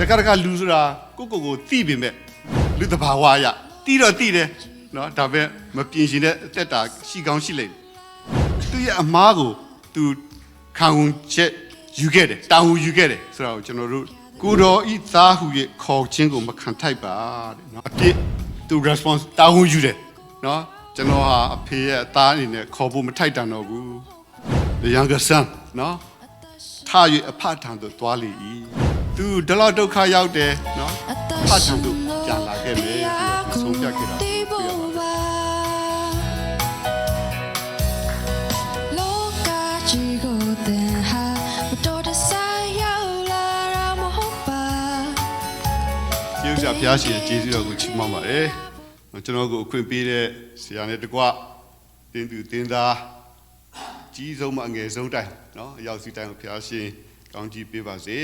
တခါတခါလူဆိုတာကိုကိုကိုသိပေမဲ့လူတဘာဝရတီးတော့တီးတယ်နော်ဒါပေမဲ့မပြင်ရှင်တဲ့အသက်တာရှိကောင်းရှိလိမ့်မယ်သူရဲ့အမားကိုသူခံဝန်ချက်ယူခဲ့တယ်တာဝန်ယူခဲ့တယ်ဆိုတော့ကျွန်တော်တို့ကိုတော်ဤသားဟုရဲ့ခေါ်ခြင်းကိုမခံထိုက်ပါတဲ့နော်အပြစ်သူ response တာဝန်ယူတယ်နော်ကျွန်တော်ဟာအဖေရဲ့အသားအနေနဲ့ခေါ်ဖို့မထိုက်တန်တော့ဘူး the younger son နော်ထား၍အဖထံသို့သွားလေ၏ သူဒလောက်ဒုက္ခရောက်တယ်နော်ဖထံသို့ပြန်လာခဲ့မယ်ပြီးတော့ဆုံးဖြတ်ခဲ့တာတွေ့ရပါတယ်လောကကြီးကိုတင်ဟာမတော်တဆရောက်လာတာမဟုတ်ပါကျေးဇူးဆရာဘုရားရှင်ရဲ့ကျေးဇူးတော်ကိုချီးမွမ်းပါတယ်ကျွန်တော်ကိုအခွင့်ပေးတဲ့ဆရာနဲ့တကွတင်းသူတင်းသားကြီးဆုံးမအငယ်ဆုံးတိုင်းနော်အရောက်စီတိုင်းကိုဘုရားရှင်ကောင်းကြီးပေးပါစေ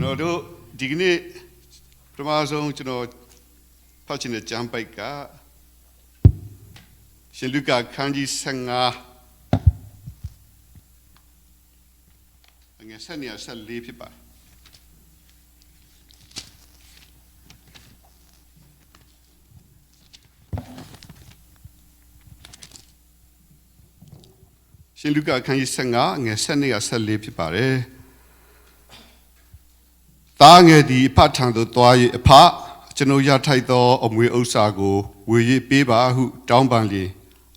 ကျွန်တော်တို့ဒီကနေ့ပထမဆုံးကျွန်တော်ဖတ်ချင်တဲ့ကျမ်းပိုက်ကရှင်လူကာခန်းကြီး15အငယ်7နဲ့14ဖြစ်ပါတယ်ရှင်လူကာခန်းကြီး15ငွေ7နဲ့14ဖြစ်ပါတယ်။ သားငယ်သည်အဖထံသို့သွား၍အဖကျွန်ုပ်ရထိုက်သောအမွေဥစ္စာကိုဝေ၍ပေးပါဟု တောင်းပန်လျင်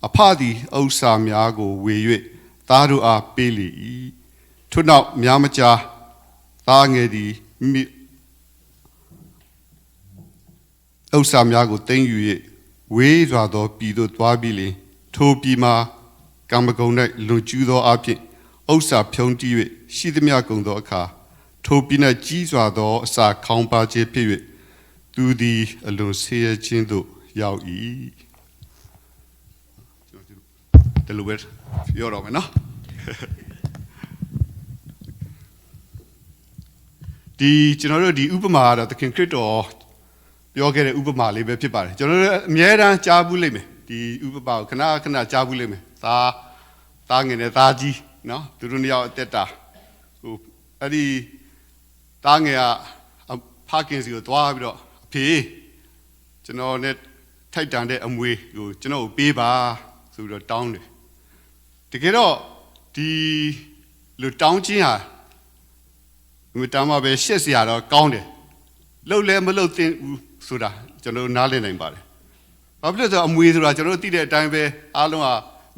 အဖသည်ဥစ္စာများကိုဝေ၍သားတို့အားပေးလေ၏။ထို့နောက်များမကြာသားငယ်သည်မိဥစ္စာများကိုတင်ယူ၍ဝေးစွာသောပြည်သို့သွားပြီးလျှင်ထိုပြည်မှာကံမကုံ၌လွန်ကျူးသောအဖြစ်ဥစ္စာဖြုံးတီး၍ရှိသမျှကုန်သောအခါ ထိုပြည်၌ကြီးစွာသောအစာခေါင်းပါခြင်းဖြစ်၍သူသည် အလွန်ဆေးရခြင်းသို့ရောက်၏တယ်လို့ပဲပြောတော့မယ်နော်ဒီကျွန်တော်တို့ဒီဥပမာကတော့သခင်ခရစ်တော်ပြောခဲ့တဲ့ဥပမာလေးပဲဖြစ်ပါတယ်ကျွန်တော်တို့အများတန်းကြားဘူးလိမ့်မယ်ဒီဥပမာကိုခဏခဏကြားဘူးလိမ့်မယ်သားသားငယ်နဲ့သားကြီးနော်သူတို့နှစ်ယောက်အသက်တာဟိုအဲ့ဒီ သားငယ်ကဖခင်စီကိုသွားပြီးတော့အဖေကျွန်တော်နဲ့ထိုက်တန်တဲ့အမွေကိုကျွန်တော်ကိုပေးပါဆိုပြီးတော့တောင်းတယ်တကယ်တော့ဒီလူတောင်းခြင်းဟာငွေတောင်းမှပဲရှက်စရာတော့ကောင်းတယ်လှုပ်လဲမလှုပ်သင့်ဘူးဆိုတာကျွန်တော်နားလည်နိုင်ပါတယ်ဘာဖြစ်လို့လဲဆိုတော့အမွေဆိုတာကျွန်တော်တို့သိတဲ့အတိုင်းပဲအားလုံးက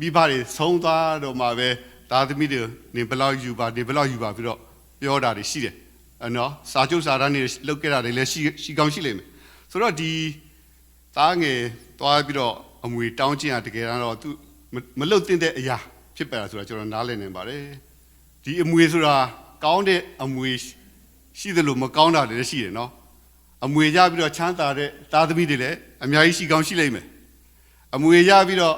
မိဘတွေဆုံးသွားတော့မှပဲသားသမီးတွေနေဘယ်လောက်ယူပါနေဘယ်လောက်ယူပါပြီးတော့ပြောတာတွေရှိတယ်အ နော်စာချုပ်စာတမ်းတွေလှုပ်ခဲ့တာတွေလည်းရှိရှိကောင်းရှိလိမ့်မယ်ဆိုတော့ဒီသားငယ်သွားပြီးတော့အမွေတောင်းခြင်းဟာတကယ်တော့သူမလှုပ်သင့်တဲ့အရာဖြစ်ပါလားဆိုတာကျွန်တော်နားလည်နိုင်ပါတယ်ဒီအမွေဆိုတာကောင်းတဲ့အမွေရှိသလိုမကောင်းတာတွေလည်းရှိတယ်နော်အမွေရပြီးတော့ချမ်းသာတဲ့သားသမီးတွေလည်းအများကြီးရှိကောင်းရှိလိမ့်မယ်အမွေရပြီးတော့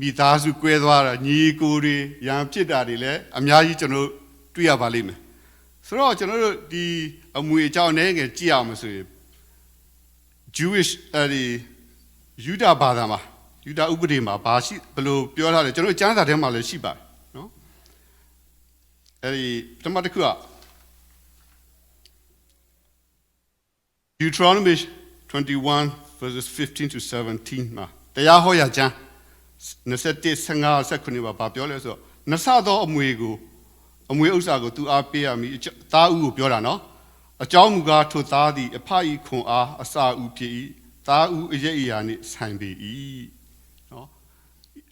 မိသားစုကွဲသွားတာညီကိုတွေရန်ဖြစ်တာတွေလည်းအများကြီးကျွန်တော်တို့တွေ့ရပါလိမ့်မယ် ဆိုတော့ကျွန်တော်တို့ဒီအမွေအကြောင်းနဲ့ငယ်ကြည့်အောင်ဆိုရင် Jewish အဲဒီယူဒဘာသာမှာယူဒဥပဒေမှာဘာရှိဘယ်လိုပြောထားလဲကျွန်တော်တို့ကျမ်းစာထဲမှာလည်းရှိပါတယ်နော်အဲဒီပထမတစ်ခုက Deuteronomy 21 verses 15 to 17မှာတရားဟောရာကျမ်း27 15 19မှာဗာပြောလဲဆိုတော့နဆသောအမွေကို အမွေဥစ္စာကိုသူအားပေးရမည်အကြောင်းသားဦးကိုပြောတာနော်အကြောင်းမူကားထိုသားသည်အဖအီခွန်အားအစာဦးဖြစ်၏သားဦးအရေးအရာနှင့်ဆိုင်ပေ၏နော်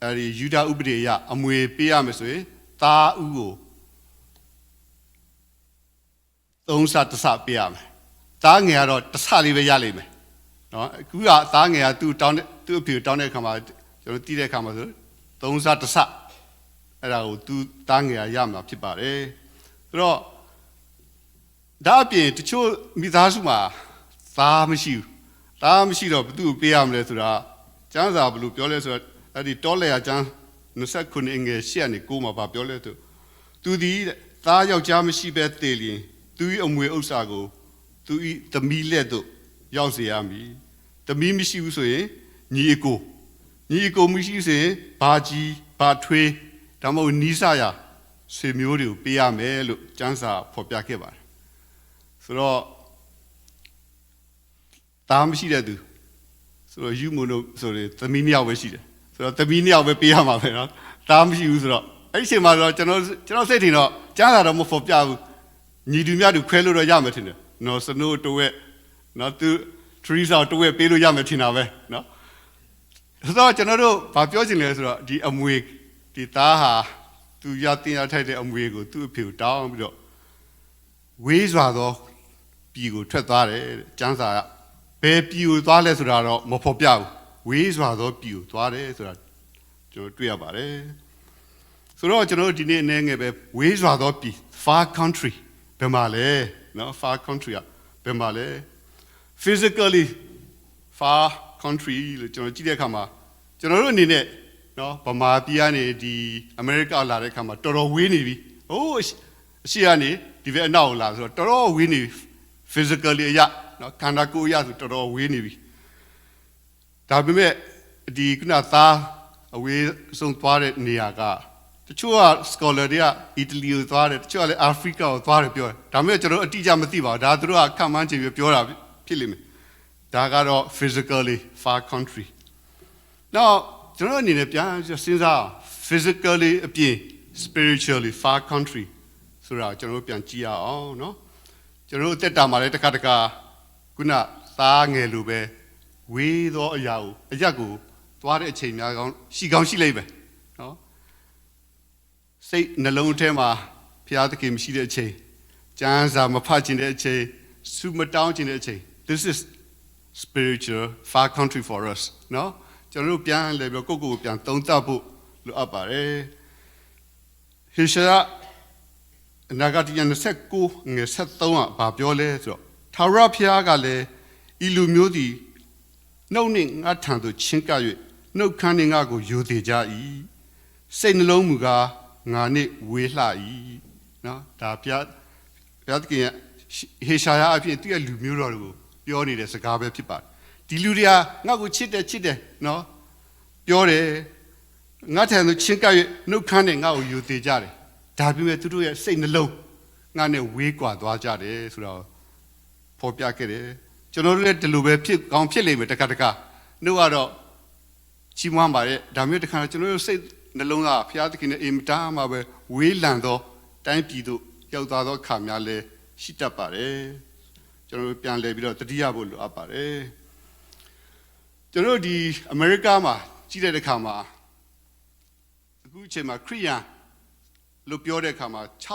အဲဒီယူဒဥပဒေအရအမွေပေးရမယ်ဆိုရင်သားဦးကိုသုံးဆတစ်ဆပေးရမယ်သားငယ်ကတော့တစ်ဆလေးပဲရလိမ့်မယ်နော်အခုကသားငယ်ကသူ့တောင်းတဲ့သူ့အဖေကိုတောင်းတဲ့အခါမှာကျွန်တော်တီးတဲ့အခါမှာဆိုသုံးဆတစ်ဆ အဲ့ဒါကိုသူသားငယ်ကရမှာဖြစ်ပါတယ်ဆိုတော့ဒါအပြင်တချို့မိသားစုမှာသားမရှိဘူးသားမရှိတော့ဘသူ့ကိုပေးရမလဲဆိုတာကျမ်းစာဘယ်လိုပြောလဲဆိုတော့အဲ့ဒီတောလေယာကျမ်း29အငယ်8ကနေ9မှာဗာပြောလဲသူသူဒီတဲ့သားယောက်ျားမရှိပဲတည်လျင်သူ၏အမွေဥစ္စာကိုသူဤသမီးလက်သို့ရောက်စေရမည်သမီးမရှိဘူးဆိုရင်ညီအကိုညီအကိုမရှိဆိုရင်ဘာကြီးဘာထွေး ဒါမှမဟုတ်နီးစရာဆွေမျိုးတွေကိုပေးရမယ်လို့ကျမ်းစာဖော်ပြခဲ့ပါတယ် ဆိုတော့တားမရှိတဲ့သူဆိုတော့ယူမုံတို့ဆိုရင်သမီးနှစ်ယောက်ပဲရှိတယ်ဆိုတော့သမီးနှစ်ယောက်ပဲပေးရမှာပဲเนาะတားမရှိဘူးဆိုတော့အဲ့ဒီအချိန်မှာတော့ကျွန်တော်ကျွန်တော်စိတ်ထင်တော့ကြားတာတော့မဖော်ပြဘူးညီတူမြတူခွဲလို့တော့ရမယ်ထင်တယ်နော်စနိုးတိုးရဲ့နော်သူထရီဆာတိုးရဲ့ပေးလို့ရမယ်ထင်တာပဲနော်ဆိုတော့ကျွန်တော်တို့ဘာပြောချင်လဲဆိုတော့ဒီအမွေ ဒီသားဟာသူရတင်ရထိုက်တဲ့အမွေကိုသူ့အဖေကိုတောင်းပြီးတော့ဝေးစွာသောပြည်ကိုထွက်သွားတယ်တဲ့ကျမ်းစာကဘယ်ပြည်ကိုသွားလဲဆိုတာတော့မဖော်ပြဘူးဝေးစွာသောပြည်ကိုသွားတယ်ဆိုတာကျွန်တော်တွေ့ရပါတယ်ဆိုတော့ကျွန်တော်တို့ဒီနေ့အနေငယ်ပဲဝေးစွာသောပြည် far country ဘယ်မှာလဲနော် far country ကဘယ်မှာလဲ physically far country လို့ကျွန်တော်ကြည့်တဲ့အခါမှာကျွန်တော်တို့အနေနဲ့ နော်ဗမာပြည်ကနေဒီအမေရိကလာတဲ့အခါမှာတော်တော်ဝေးနေပြီ။ဟိုးအရှိအရှိကနေဒီဘက်အနောက်ကိုလာဆိုတော့တော်တော်ဝေးနေပြီ physically အရနော်ခန္ဓာကိုယ်အရဆိုတော်တော်ဝေးနေပြီ။ဒါပေမဲ့ဒီခုနသားအဝေးဆုံးသွားတဲ့နေရာကတချို့က scholar တွေကအီတလီကိုသွားတယ်တချို့ကလည်းအာဖရိကကိုသွားတယ်ပြောတယ်။ဒါပေမဲ့ကျွန်တော်အတိအကျမသိပါဘူး။ဒါသူတို့ကခံမှန်းချင်ပြီးပြောတာဖြစ်လိမ့်မယ်။ဒါကတော့ physically far country now ကျွန်တော်အနေနဲ့ပြန်စဉ်းစားအောင် physically အပြင် spiritually far country ဆိုတာကျွန်တော်တို့ပြန်ကြည့်ရအောင်เนาะကျွန်တော်တို့တက်တာမှာလည်းတစ်ခါတစ်ခါခုနသားငယ်လိုပဲဝေးသောအရာကိုအရက်ကိုသွားတဲ့အချိန်များကောင်းရှိကောင်းရှိလိမ့်မယ်เนาะစိတ်နှလုံးထဲမှာဘုရားသခင်မရှိတဲ့အချိန်ကျမ်းစာမဖတ်ခြင်းတဲ့အချိန်ဆုမတောင်းခြင်းတဲ့အချိန် this is spiritual far country for us เนาะ ကျွန်တော်တို့ပြန်လဲပြီးကိုယ့်ကိုယ်ပြန်သုံးသပ်ဖို့လိုအပ်ပါတယ်ဟေရှာအနာဂတ်ယန်29ငယ်73ကဘာပြောလဲဆိုတော့သာရဖျားကလည်းဤလူမျိုးသည်နှုတ်နှင့်ငါထံသို့ချင်းကပ်၍နှုတ်ခမ်းနှင့်ငါကိုယိုသေးကြ၏စိတ်နှလုံးမူကားငါနှင့်ဝေးလှ၏နော်ဒါဖျားဖျားသခင်ဟေရှာယအဖြစ်သူ့ရဲ့လူမျိုးတော်ကိုပြောနေတဲ့စကားပဲဖြစ်ပါတယ် ဒီလူတွေကငါ့ကိုချစ်တယ်ချစ်တယ်နော်ပြောတယ်ငါထံသို့ချင်းကပ်၍နှုတ်ခမ်းနဲ့ငါ့ကိုယူသေးကြတယ်ဒါပေမဲ့သူတို့ရဲ့စိတ်နှလုံးငါနဲ့ဝေးကွာသွားကြတယ်ဆိုတော့ဖော်ပြခဲ့တယ်ကျွန်တော်တို့လည်းဒီလိုပဲဖြစ်ကောင်းဖြစ်လိမ့်မယ်တခါတခါနှုတ်ကတော့ကြီးမွမ်းပါတယ်ဒါမျိုးတခါကျွန်တော်တို့စိတ်နှလုံးကဘုရားသခင်ရဲ့အင်တာမှာပဲဝေးလံသောတိုင်းပြည်သို့ရောက်သွားသောအခါများလဲရှိတတ်ပါတယ်ကျွန်တော်တို့ပြန်လဲပြီးတော့တတိယဖို့လိုအပ်ပါတယ် ကျွန်တော်တို့ဒီအမေရိကမှာကြီးတဲ့အခါမှာအခုအချိန်မှာခရိယန်လို့ပြောတဲ့အခါမှာ60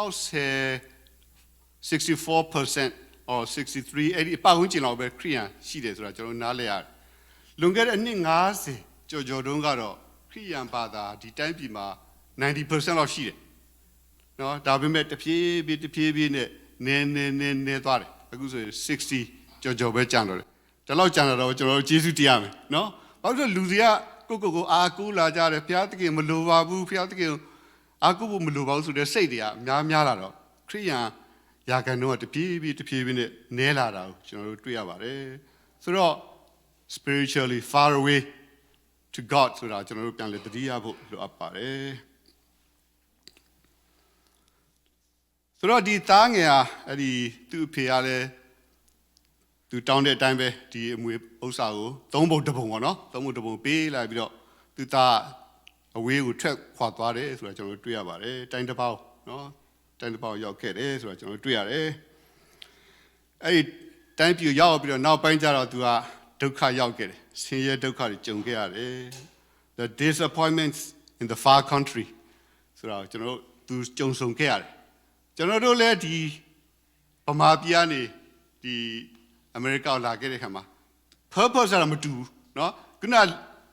64% or 63အဲ့ဒီအပတ်ဝန်းကျင်လောက်ပဲခရိယန်ရှိတယ်ဆိုတာကျွန်တော်နားလည်ရတယ်လွန်ခဲ့တဲ့အနှစ်90ကျော်ကျော်တုန်းကတော့ခရိယန်ဘာသာဒီတိုင်းပြည်မှာ90%လောက်ရှိတယ်နော်ဒါပေမဲ့တဖြည်းဖြည်းတဖြည်းဖြည်းနဲ့နည်းနည်းနည်းနည်းသွားတယ်အခုဆိုရင်60ကျော်ကျော်ပဲကျန်တော့တယ် ဒါလောက်ကျန်တော့ကျွန်တော်တို့ကျေးဇူးတရားမယ်နော်ဘာလို့လဲလူတွေကကိုကိုကိုအာကိုလာကြတယ်ဘုရားသခင်မလိုပါဘူးဘုရားသခင်အာကိုဖို့မလိုပါဘူးဆိုတဲ့စိတ်တွေကများများလာတော့ခရိယန်ရာဂန်တော့တပြေးပြေးတပြေးပြေးနဲ့နဲလာတာကိုကျွန်တော်တို့တွေ့ရပါတယ်ဆိုတော့ spiritually far away to God ဆိုတာကျွန်တော်တို့ပြန်လေတတိယဖို့လိုအပ်ပါတယ်ဆိုတော့ဒီသားငယ်ဟာအဲ့ဒီသူ့အဖေကလည်း သူတောင်းတဲ့အတိုင်းပဲဒီအမွေဥစ္စာကိုသုံးပုံတစ်ပုံပေါ့နော်သုံးပုံတစ်ပုံပေးလိုက်ပြီးတော့သူသားအဝေးကိုထွက်ခွာသွားတယ်ဆိုတာကျွန်တော်တို့တွေ့ရပါတယ်တိုင်းတစ်ပေါက်နော်တိုင်းတစ်ပေါက်ရောက်ခဲ့တယ်ဆိုတာကျွန်တော်တို့တွေ့ရတယ်အဲ့ဒီတိုင်းပြူရောက်ပြီးတော့နောက်ပိုင်းကျတော့သူကဒုက္ခရောက်ခဲ့တယ်ဆင်းရဲဒုက္ခတွေကြုံခဲ့ရတယ် the disappointments in the far country ဆိုတော့ကျွန်တော်တို့သူကြုံဆုံခဲ့ရတယ်ကျွန်တော်တို့လည်းဒီဗမာပြည်ကနေဒီ အမေရိကကိုလာခဲ့တဲ့ခါမှာ purpose ကတော့မတူဘူးเนาะခုန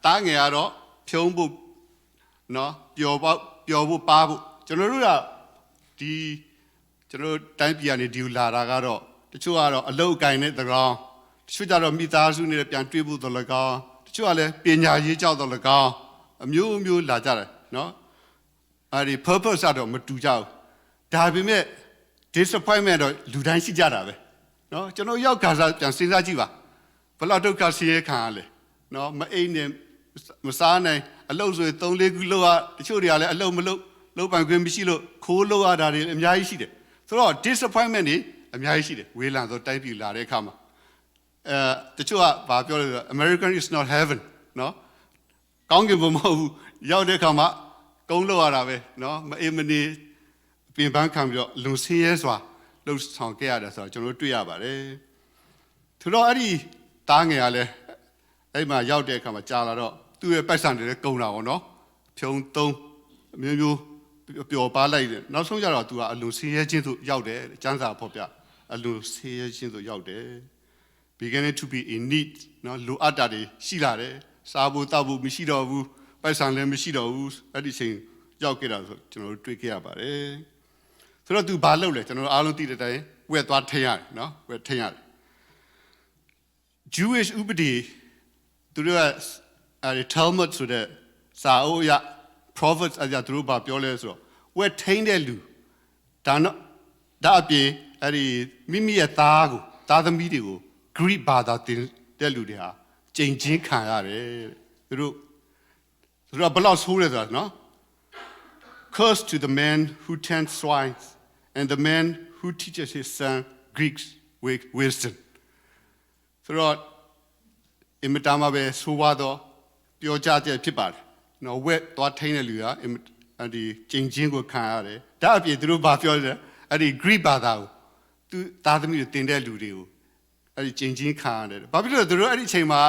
တားငယ်ကတော့ဖြုံးဖို့เนาะပျော်ဖို့ပျော်ဖို့ပါဖို့ကျွန်တော်တို့ကဒီကျွန်တော်တို့တိုင်းပြည်ကနေဒီကိုလာတာကတော့တချို့ကတော့အလုတ်အကင်နဲ့တကောင်တချို့ကြတော့မိသားစုနဲ့ပြန်တွေ့ဖို့တော်လကောင်တချို့ကလည်းပညာရေးကြောက်တော်လကောင်အမျိုးမျိုးလာကြတယ်เนาะအဲဒီ purpose ကတော့မတူကြဘူးဒါပေမဲ့ disappointment တော့လူတိုင်းရှိကြတာပဲ နော်ကျွန်တော်ရောက်ဂါဇာပြန်စဉ်းစားကြည့်ပါဘလောက်ဒုက္ခဆင်းရဲခံရလဲနော်မအိမ်နဲ့မစားနိုင်အလုပ်ဆို3 4ခုလောက်อ่ะတချို့တွေကလည်းအလုပ်မလုပ်လုပ်ပိုင်ခွင့်မရှိလို့ခိုးလုပ်ရတာတွေအများကြီးရှိတယ်ဆိုတော့ disappointment တွေအများကြီးရှိတယ်ဝေလံဆိုတိုက်ပြူလာတဲ့အခါမှာအဲတချို့ကဘာပြောလဲဆိုတော့ American is not heaven နော်ကောင်းကင်ဘုံမဟုတ်ဘူးရောက်တဲ့အခါမှာကုန်းလောက်ရတာပဲနော်မအိမ်မနေပြင်ပန်းခံပြီးတော့လူဆင်းရဲစွာ လှုပ်ဆောင်ခဲ့ရတယ်ဆိုတော့ကျွန်တော်တို့တွေ့ရပါတယ်သူတော့အဲ့ဒီတားငယ်ကလည်းအဲ့မှာရောက်တဲ့အခါမှာကြာလာတော့သူ့ရဲ့ပိုက်ဆံတွေလည်းကုန်တာပေါ့နော်ဖြုံသုံးအမျိုးမျိုးပျော်ပါလိုက်တယ်နောက်ဆုံးကျတော့သူကအလူဆင်းရဲခြင်းသို့ရောက်တယ်ကျမ်းစာဖော်ပြအလူဆင်းရဲခြင်းသို့ရောက်တယ် beginning to be in need နော်လိုအပ်တာတွေရှိလာတယ်စားဖို့တောက်ဖို့မရှိတော့ဘူးပိုက်ဆံလည်းမရှိတော့ဘူးအဲ့ဒီအချိန်ရောက်ခဲ့တာဆိုကျွန်တော်တို့တွေ့ခဲ့ရပါတယ် ဆိုတော့သူဘာလုပ်လဲကျွန်တော်တို့အားလုံးသိတဲ့အတိုင်းဝက်သွားထိန်ရတယ်နော်ဝက်ထိန်ရတယ် Jewish ဥပဒေသူတို့ကအဲဒီ Talmud ဆိုတဲ့စာအုပ်အရ prophets အရသူတို့ဘာပြောလဲဆိုတော့ဝက်ထိန်တဲ့လူဒါတော့ဒါအပြင်အဲ့ဒီမိမိရဲ့သားကိုသားသမီးတွေကို Greek ဘာသာသင်တဲ့လူတွေဟာကြင်ချင်းခံရတယ်သူတို့သူတို့ကဘယ်လောက်ဆိုးလဲဆိုတာနော် Curse to the man who tends swine and the man who teaches his son Greeks with wisdom ဆိုတော့အင်မတန်မှပဲဆိုးဝါးတော့ပြောကြချက်ဖြစ်ပါတယ်။နော်ဝက်သွားထိန်းတဲ့လူကအင်မအဲ့ဒီကျင်ချင်းကိုခံရတယ်။ဒါအပြင်သူတို့ဘာပြောလဲအဲ့ဒီ Greek ဘာသာကိုသူသားသမီးတွေတင်တဲ့လူတွေကိုအဲ့ဒီကျင်ချင်းခံရတယ်။ဘာဖြစ်လို့လဲသူတို့အဲ့ဒီအချိန်မှာ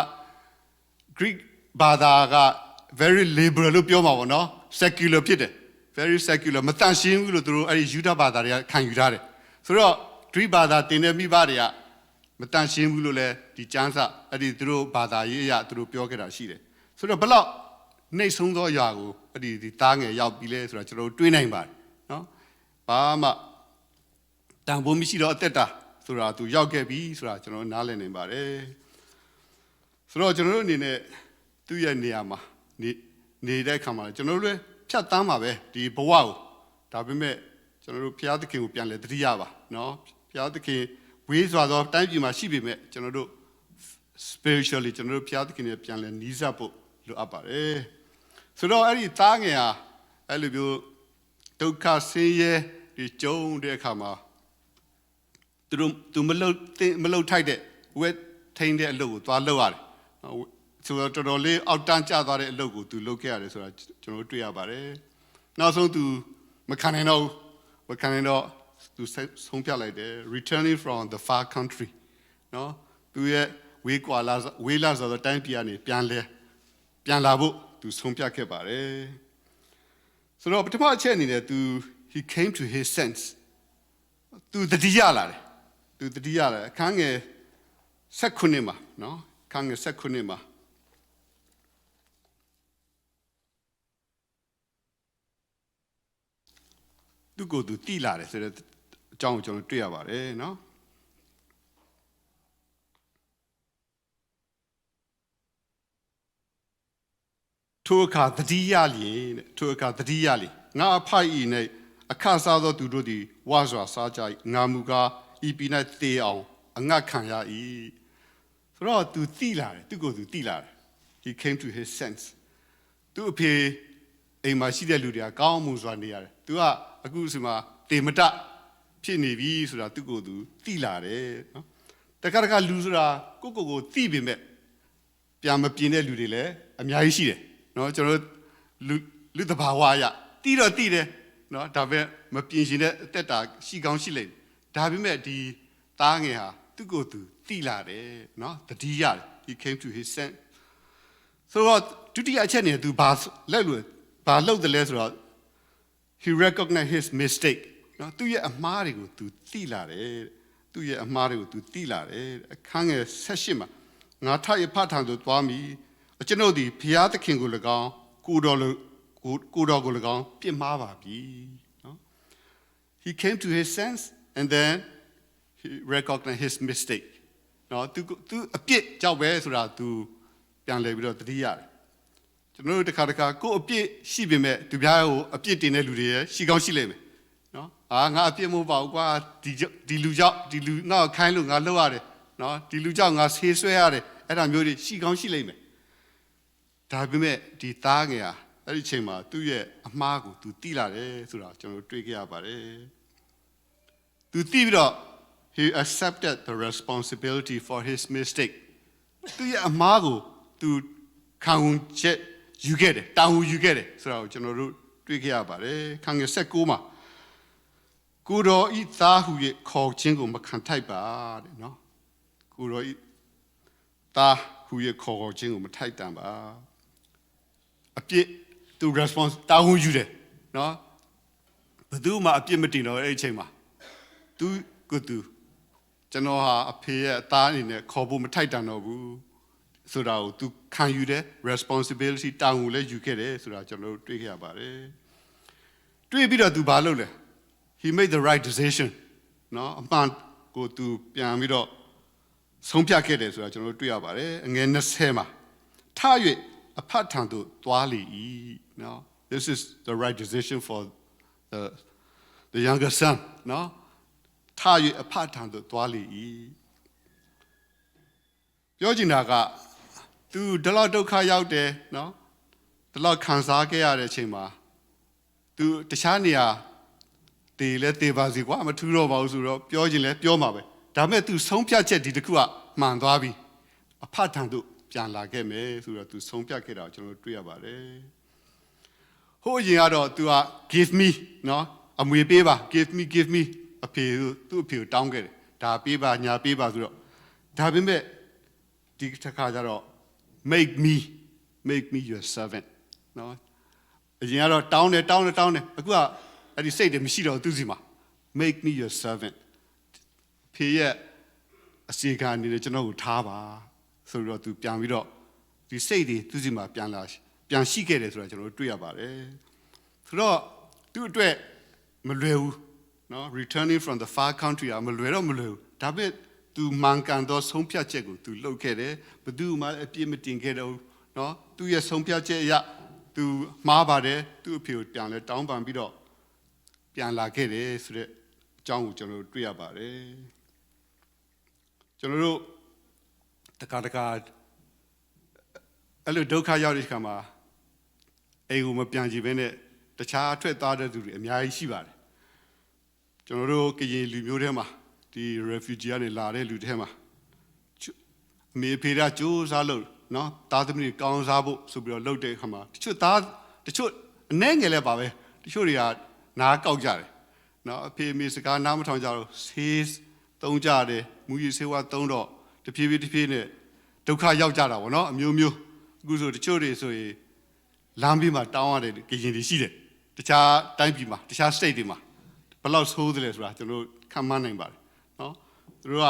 Greek ဘာသာက very liberal လို့ပြောမှာပေါ့နော် secular ဖြစ်တယ် very secular မတန်ရှင်းဘူးလို့သူတို့အဲ့ဒီယူဒဘာသာတွေကခံယူထားတယ်ဆိုတော့ Greek ဘာသာတင်တဲ့မိဘတွေကမတန်ရှင်းဘူးလို့လဲဒီကျမ်းစာအဲ့ဒီသူတို့ဘာသာရေးအရသူတို့ပြောခဲ့တာရှိတယ်ဆိုတော့ဘလောက်နှိမ့်ဆုံးသောအရာကိုအဲ့ဒီဒီသားငယ်ရောက်ပြီလဲဆိုတော့ကျွန်တော်တို့တွေးနိုင်ပါတယ်နော်ဘာမှတန်ဖိုးမရှိတော့အသက်တာဆိုတာသူရောက်ခဲ့ပြီဆိုတာကျွန်တော်နားလည်နိုင်ပါတယ်ဆိုတော့ကျွန်တော်တို့အနေနဲ့သူ့ရဲ့နေရာမှာနေနေတဲ့အခါမှာလည်းကျွန်တော်တို့လည်း ဖြတ်တန်းပါပဲဒီဘဝကိုဒါပေမဲ့ကျွန်တော်တို့ဘုရားသခင်ကိုပြန်လဲတတိယပါเนาะဘုရားသခင်ဝေးစွာသောတိုင်းပြည်မှာရှိပေမဲ့ကျွန်တော်တို့ spiritually ကျွန်တော်တို့ဘုရားသခင်နဲ့ပြန်လဲနီးစပ်ဖို့လိုအပ်ပါတယ်ဆိုတော့အဲ့ဒီသားငယ်ဟာအဲ့လိုမျိုးဒုက္ခဆင်းရဲဒီကြုံတဲ့အခါမှာ သူတို့သူမလုတ်တင်မလုတ်ထိုက်တဲ့ဝက်ထိန်တဲ့အလုပ်ကိုသွားလုပ်ရတယ်။ ဆိုတော့တော်တော်လေးအောက်တန်းကျသွားတဲ့အလုပ်ကိုသူလုပ်ခဲ့ရတယ်ဆိုတာကျွန်တော်တို့တွေ့ရပါတယ်။နောက်ဆုံးသူမခံနိုင်တော့ဘူးမခံနိုင်တော့သူဆုံးဖြတ်လိုက်တယ် returning from the far country နော်သူရဲ့ဝေးကွာလာဝေးလာဆိုတော့တိုင်းပြည်ကနေပြန်လဲပြန်လာဖို့သူဆုံးဖြတ်ခဲ့ပါတယ်။ဆိုတော့ပထမအချက်အနေနဲ့သူ he came to his sense သူတတိယလာတယ်သူတတိယလာတယ်အခန်းငယ်16မှာနော်အခန်းငယ်16မှာ သူကိုယ်သူတိလာတယ်ဆိုတဲ့အကြောင်းကိုကျွန်တော်တွေ့ရပါတယ်နော်ထိုအခါတတိယလျင်တဲ့ထိုအခါတတိယလျင်ငါအဖိုက်ဤ၌အခါစားသောသူတို့သည်ဝါစွာစားကြ၏ငါမူကားဤပိ၌တေအောင်အငတ်ခံရ၏ဆိုတော့ तू တိလာတယ်သူကိုယ်သူတိလာတယ် he came to his sense သူအဖေအိမ်မှာရှိတဲ့လူတွေကကောင်းမှုစွာနေရတယ် तू က အခုဆိုမှတေမတဖြစ်နေပြီဆိုတာသူ့ကိုယ်သူသိလာတယ်နော်တခါတခါလူဆိုတာကိုကိုကိုသိပေမဲ့ပြန်မပြင်းတဲ့လူတွေလည်းအများကြီးရှိတယ်နော်ကျွန်တော်လူလူတဘာဝအရတီးတော့တီးတယ်နော်ဒါပေမဲ့မပြင်းရှင်တဲ့အသက်တာရှိကောင်းရှိလိမ့်ဒါပေမဲ့ဒီသားငယ်ဟာသူ့ကိုယ်သူတီးလာတယ်နော်တတိရတယ် he came to his sense ဆိုတော့ဒုတိယအချက်နေသူဘာလက်လို့ဘာလှုပ်တယ်လဲဆိုတော့ he recognized his mistake နော်သူ့ရဲ့အမှားတွေကိုသူသိလာတယ်သူ့ရဲ့အမှားတွေကိုသူသိလာတယ်အခန်းငယ်16မှာငါထရဖတ်ထံသို့သွားမိကျွန်ုပ်သည်ဖျားသခင်ကို၎င်းကိုတော်ကိုကိုတော်ကို၎င်းပြစ်မှားပါပြီနော် he came to his sense and then he recognized his mistake နော်သူသူအပြစ်ကြောက်ပဲဆိုတာသူပြန်လဲပြီးတော့တတိရတယ် ကျွန်တော်တို့တစ်ခါတစ်ခါကိုယ့်အပြစ်ရှိပေမဲ့သူပြားကိုအပြစ်တင်တဲ့လူတွေရရှိကောင်းရှိလိမ့်မယ်နော်အာငါအပြစ်မဟုတ်ပါဘူးကွာဒီဒီလူကြောင့်ဒီလူငါ့ကိုခိုင်းလို့ငါလှုပ်ရတယ်နော်ဒီလူကြောင့်ငါဆေးဆွဲရတယ်အဲ့ဒါမျိုးတွေရှိကောင်းရှိလိမ့်မယ်ဒါပေမဲ့ဒီသားငယ်ဟာအဲ့ဒီအချိန်မှာသူ့ရဲ့အမှားကိုသူတိလာတယ်ဆိုတာကျွန်တော်တို့တွေ့ကြရပါတယ်သူတိပြီးတော့ he accepted the responsibility for his mistake သူရဲ့အမားကိုသူခံဝန်ချက် ယူခဲ့တယ်တာဝန်ယူခဲ့တယ်ဆိုတော့ကျွန်တော်တို့တွေ့ခဲ့ရပါတယ်ခန်းငယ်16မှာကိုတော်ဤသားဟု၍ခေါ်ခြင်းကိုမခံထိုက်ပါတဲ့နော်ကိုတော်ဤသားဟု၍ခေါ်ခြင်းကိုမထိုက်တန်ပါအပြစ်သူ response တာဝန်ယူတယ်နော်ဘယ်သူမှအပြစ်မတင်တော့အဲ့ဒီအချိန်မှာသူကိုသူကျွန်တော်ဟာအဖေရဲ့အသားအနေနဲ့ခေါ်ဖို့မထိုက်တန်တော့ဘူး ဆိုတာကိုသူခံယူတယ် responsibility တာဝန်ကိုလည်းယူခဲ့တယ်ဆိုတာကျွန်တော်တို့တွေ့ခဲ့ရပါတယ်တွေ့ပြီးတော့သူဘာလုပ်လဲ he made the right decision เนาะအမှန်ကိုသူပြန်ပြီးတော့ဆုံးဖြတ်ခဲ့တယ်ဆိုတာကျွန်တော်တို့တွေ့ရပါတယ်အငယ်20မှာထ၍အဖတ်ထံသို့သွားလေ၏เนาะ this is the right decision for the the younger son เนาะထား၍အဖတ်ထံသို့သွားလေ၏ပြောချင်တာက သူဒီလောက်ဒုက္ခရောက်တယ်နော်ဒီလောက်ခံစားခဲ့ရတဲ့အချိန်မှာသူတခြားနေရာတည်လဲတည်ပါစီကွာမထူးတော့ပါဘူးဆိုတော့ပြောခြင်းလဲပြောမှာပဲဒါမဲ့သူဆုံးဖြတ်ချက်ဒီတစ်ခုကမှန်သွားပြီအဖထံသို့ပြန်လာခဲ့မယ်ဆိုတော့သူဆုံးဖြတ်ခဲ့တာကျွန်တော်တွေ့ရပါတယ်ဟိုအရင်ကတော့ तू က give me နော်အမွေပေးပါ give me give me အဖေကိုသူ့အဖေကိုတောင်းခဲ့တယ်ဒါပေးပါညာပေးပါဆိုတော့ဒါပေမဲ့ဒီတစ်ခါကျတော့ make me make me your servant နော်အရင်ကတော့တောင်းတယ်တောင်းတယ်တောင်းတယ်အခုကအဲ့ဒီစိတ်တွေမရှိတော့သူစီမှာ make me your servant ဖေရဲ့အစီအကံအနေနဲ့ကျွန်တော်ကိုထားပါဆိုပြီးတော့သူပြန်ပြီးတော့ဒီစိတ်တွေသူစီမှာပြန်လာပြန်ရှိခဲ့တယ်ဆိုတာကျွန်တော်တွေ့ရပါတယ်ဆိုတော့သူ့အတွက်မလွယ်ဘူးနော် returning from the far country อ่ะမလွယ်တော့မလွယ်ဘူးဒါပေမဲ့ သူမှန်ကန်သောဆုံးဖြတ်ချက်ကိုသူလုပ်ခဲ့တယ်ဘသူမှအပြစ်မတင်ခဲ့တော့နော်သူ့ရဲ့ဆုံးဖြတ်ချက်အရသူမှားပါတယ်သူ့အဖေကိုပြန်လဲတောင်းပန်ပြီးတော့ပြန်လာခဲ့တယ်ဆိုတဲ့အကြောင်းကိုကျွန်တော်တို့တွေ့ရပါတယ်ကျွန်တော်တို့တခါတခါအဲ့လိုဒုက္ခရောက်တဲ့ခါမှာအိမ်ကိုမပြန်ကြည့်ဘဲနဲ့တခြားထွက်သားတဲ့သူတွေအများကြီးရှိပါတယ်ကျွန်တော်တို့ကရင်လူမျိုးထဲမှာ ဒီ refugee ကနေလာတဲ့လူတွေထဲမှာချွအမေဖေရကြိုးစားလို့နော်သားသမီးတွေကောင်းစားဖို့ဆိုပြီးတော့လုပ်တဲ့ခါမှာတချို့သားတချို့အနှဲငယ်လဲပါပဲတချို့တွေကနားကောက်ကြတယ်နော်အဖေအမေစကားနားမထောင်ကြတော့ says သုံးကြတယ်မူရည်ဆေးဝါးသုံးတော့တဖြည်းဖြည်းတဖြည်းနဲ့ဒုက္ခရောက်ကြတာပေါ့နော်အမျိုးမျိုးအခုဆိုတချို့တွေဆိုရင်လမ်းပြီးမှာတောင်းရတယ်ကရင်တွေရှိတယ်တခြားတိုင်းပြည်မှာတခြား state တွေမှာဘယ်လောက်ဆိုးသလဲဆိုတာကျွန်တော်တို့ခံမှန်းနိုင်ပါတယ် နော်သူတို့က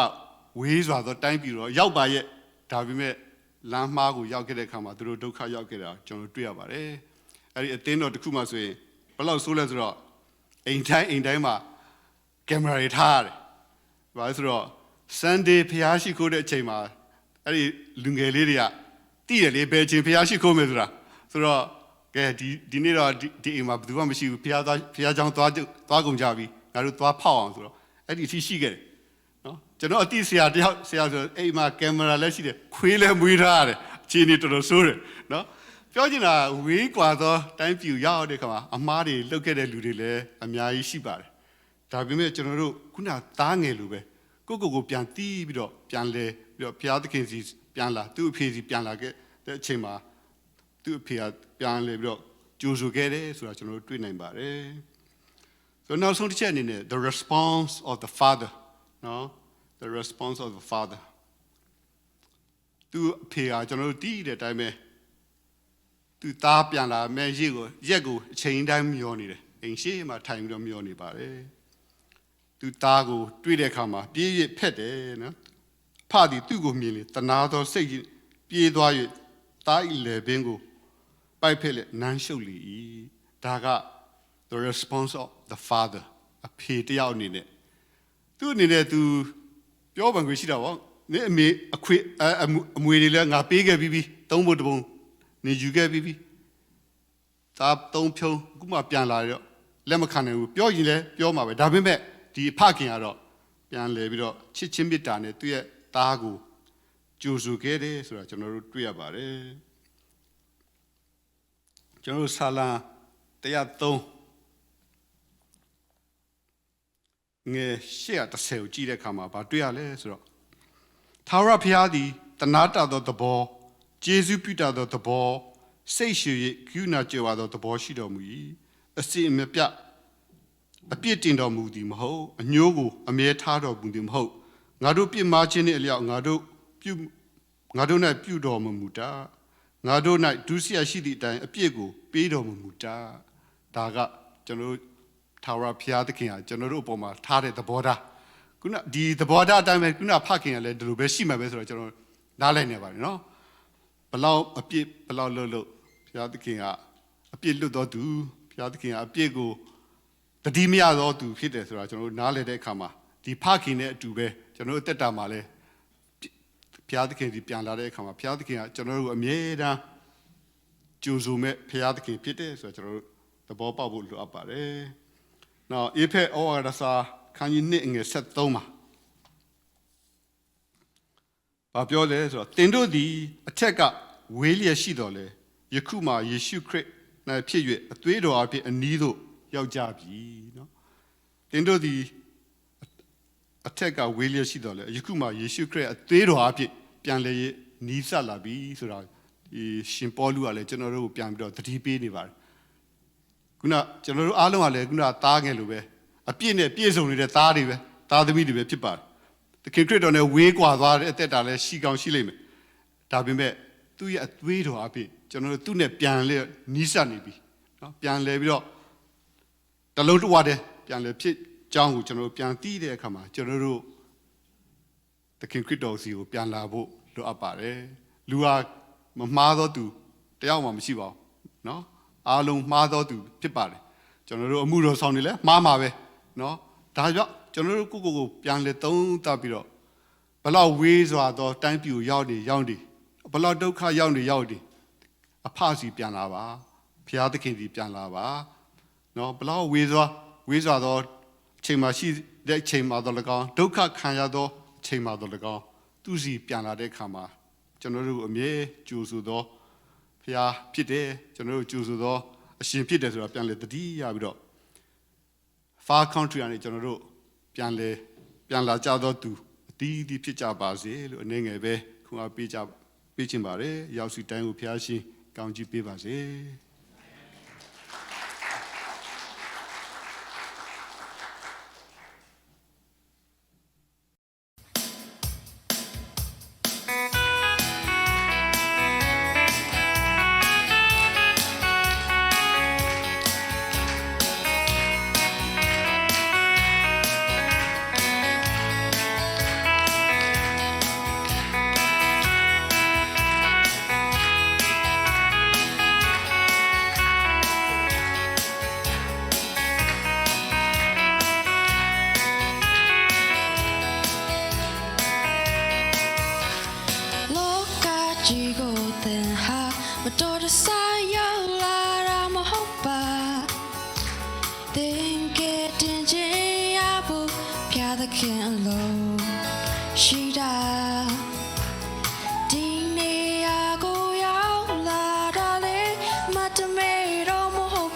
ဝေးစွာသောတိုင်းပြည်တော့ရောက်ပါရဲ့ဒါပေမဲ့လမ်းမှားကိုရောက်ခဲ့တဲ့အခါမှာသူတို့ဒုက္ခရောက်ခဲ့တာကျွန်တော်တို့တွေ့ရပါတယ်အဲ့ဒီအသင်းတော်တစ်ခုမှဆိုရင်ဘယ်လောက်ဆိုးလဲဆိုတော့အိမ်တိုင်းအိမ်တိုင်းမှာကင်မရာတွေထားရတယ်ဘာလို့ဆိုတော့ Sunday ဖျားရှိခိုးတဲ့အချိန်မှာအဲ့ဒီလူငယ်လေးတွေကတိတယ်လေဘယ်ချိန်ဖျားရှိခိုးမယ်ဆိုတာဆိုတော့ကဲဒီဒီနေ့တော့ဒီဒီအိမ်မှာဘယ်သူမှမရှိဘူးဖျားသွားဖျားချောင်းသွားသွားကုန်ကြပြီငါတို့သွားဖောက်အောင်ဆိုတော့အဲ့ဒီအထိရှိခဲ့တယ်နော် ကျွန်တော်အတိဆရာတယောက်ဆရာဆိုအိမ်မှာကင်မရာလည်းရှိတယ်ခွေးလည်းမွေးထားရတယ်အခြေအနေတော်တော်ဆိုးတယ်နော်ပြောချင်တာဝေးกว่าသောတိုင်းပြည်ရောက်တဲ့ခါမှာအမားတွေလုတ်ခဲ့တဲ့လူတွေလည်းအများကြီးရှိပါတယ် ဒါပေမဲ့ကျွန်တော်တို့ခုနသားငယ်လိုပဲကိုယ့်ကိုယ်ကိုပြန်တီးပြီးတော့ပြန်လဲပြီးတော့ဘုရားသခင်စီပြန်လာသူ့အဖေစီပြန်လာခဲ့တဲ့အချိန်မှာသူ့အဖေကပြန်လဲပြီးတော့ကြိုးဆိုခဲ့တယ်ဆိုတာကျွန်တော်တို့တွေ့နိုင်ပါတယ်ဆိုတော့နောက်ဆုံးတစ်ချက်အနေနဲ့ the response of the father နော် the response of the father သူ့အဖေကကျွန်တော်တို့တီးတဲ့အတိုင်းပဲသူသားပြန်လာမဲ့ရက်ကိုရက်ကိုအချိန်တိုင်းမျောနေတယ်အိမ်ရှိမှထိုင်ပြီးတော့မျောနေပါတယ်သူသားကိုတွေ့တဲ့အခါမှာပြေးရဖက်တယ်နော်ဖသည်သူ့ကိုမြင်လေတနာသောစိတ်ကြီးပြေးသွား၍သားဤလေပင်ကိုပိုက်ဖက်လေနမ်းရှုပ်လေ၏ဒါက the response of the father အဖေတယောက်အနေနဲ့သူ့အနေနဲ့သူ ပြောပန်ခွင့်ရှိတာပေါ့နေအမေအခွေအအမွအမွေတွေလည်းငါပေးခဲ့ပြီးပြီသုံးဖို့တပုံနေယူခဲ့ပြီးပြီဒါသုံးဖြုံးခုမှပြန်လာတော့လက်မခံနိုင်ဘူးပြောရင်လည်းပြောမှာပဲဒါပေမဲ့ဒီဖခင်ကတော့ပြန်လဲပြီးတော့ချစ်ချင်းမေတ္တာနဲ့သူ့ရဲ့သားကိုကြိုဆိုခဲ့တယ်ဆိုတာကျွန်တော်တို့တွေ့ရပါတယ်ကျွန်တော်တို့ဆာလံ103 ငယ်830ကိုကြည့်တဲ့အခါမှာဗာတွေ့ရလဲဆိုတော့သာရဖျားသည်တနာတာသောသဘောဂျေဇုပြုတာသောသဘောစိတ်ရှည်၍ကုဏကြွယ်ဝသောသဘောရှိတော်မူ၏အစီအမပြအပြစ်တင်တော်မူသည်မဟုတ်အညိုးကိုအမြဲထားတော်မူသည်မဟုတ်ငါတို့ပြစ်မှားခြင်းနှင့်အလျောက်ငါတို့ပြုငါတို့၌ပြုတော်မမူတာငါတို့၌ဒုစရရှိသည့်အတိုင်းအပြစ်ကို ပေးတော်မမူတာဒါကကျွန်တော်တို့ ထာဝရဘုရားသခင်ကကျွန်တော်တို့အပေါ်မှာထားတဲ့သဘောထားခုနဒီသဘောထားအတိုင်းပဲခုနဖခင်ကလည်းဒီလိုပဲရှိမှာပဲဆိုတော့ကျွန်တော်နားလည်နေပါတယ်နော်ဘလောက်အပြစ်ဘလောက်လို့လို့ဘုရားသခင်ကအပြစ်လွတ်တော်သူဘုရားသခင်ကအပြစ်ကိုတတိမရတော်သူဖြစ်တယ်ဆိုတာကျွန်တော်တို့နားလည်တဲ့အခါမှာဒီဖခင်နဲ့အတူပဲကျွန်တော်တို့အသက်တာမှာလဲဘုရားသခင်ဒီပြန်လာတဲ့အခါမှာဘုရားသခင်ကကျွန်တော်တို့အမြဲတမ်းကြိုဆိုမဲ့ဘုရားသခင်ဖြစ်တယ်ဆိုတော့ကျွန်တော်တို့သဘောပေါက်ဖို့လိုအပ်ပါတယ် နော်အေဖက်ဩဝါဒစာခန်းကြီး1ငယ်73မှာဘာပြောလဲဆိုတော့တင်တို့သည်အထက်ကဝေးလျက်ရှိတော်လဲယခုမှယေရှုခရစ်၌ဖြစ်၍အသွေးတော်အဖြစ်အနည်းသို့ရောက်ကြပြီနော်တင်တို့သည်အထက်ကဝေးလျက်ရှိတော်လဲယခုမှယေရှုခရစ်အသွေးတော်အဖြစ်ပြန်လဲနီးစပ်လာပြီဆိုတာဒီရှင်ပေါလုကလည်းကျွန်တော်တို့ကိုပြန်ပြီးတော့သတိပေးနေပါတယ် ခုနကျွန်တော်တို့အားလုံးကလည်းခုနသားငယ်လိုပဲအပြည့်နဲ့ပြည့်စုံနေတဲ့သားတွေပဲသားသမီးတွေပဲဖြစ်ပါတယ်တခင်ခရစ်တော်နဲ့ဝေးကွာသွားတဲ့အသက်တာလည်းရှိကောင်းရှိလိမ့်မယ်ဒါပေမဲ့သူ့ရဲ့အသွေးတော်အဖြစ်ကျွန်တော်တို့သူ့နဲ့ပြန်လဲနီးစပ်နေပြီနော်ပြန်လဲပြီးတော့တလုံးတဝတည်းပြန်လဲဖြစ်ကြောင်းကိုကျွန်တော်တို့ပြန်သိတဲ့အခါမှာကျွန်တော်တို့သခင်ခရစ်တော်စီကိုပြန်လာဖို့လိုအပ်ပါတယ်လူဟာမမှားသောသူတယောက်မှမရှိပါဘူးနော် အားလုံးမှားတော်သူဖြစ်ပါတယ်ကျွန်တော်တို့အမှုတော်ဆောင်နေလဲမှားမှာပဲเนาะဒါကြောင့်ကျွန်တော်တို့ကိုယ့်ကိုယ်ကိုပြန်လဲသုံးသပ်ပြီးတော့ဘလောက်ဝေးစွာသောတိုင်းပြည်ကိုရောက်နေရောက်နေဘလောက်ဒုက္ခရောက်နေရောက်နေအဖစီပြန်လာပါဘုရားသခင်စီပြန်လာပါเนาะဘလောက်ဝေးစွာဝေးစွာသောအချိန်မှရှိတဲ့အချိန်မှတော့၎င်းဒုက္ခခံရသောအချိန်မှတော့၎င်းသူစီပြန်လာတဲ့အခါမှာကျွန်တော်တို့အမြဲကြိုဆိုသော ဖျားဖြစ်တယ်ကျွန်တော်တို့ကြိုဆိုသောအရှင်ဖြစ်တယ်ဆိုတာပြန်လဲတတိရပြီးတော့ far country ကနေကျွန်တော်တို့ပြန်လဲပြန်လာကြသောသူအတီးတီးဖြစ်ကြပါစေလို့အနေငယ်ပဲခွန်အားပေးကြပေးခြင်းပါတယ်ရောက်စီတိုင်းကိုဖျားရှင်ကောင်းချီးပေးပါစေ မတ်တမေတော့မဟုတ်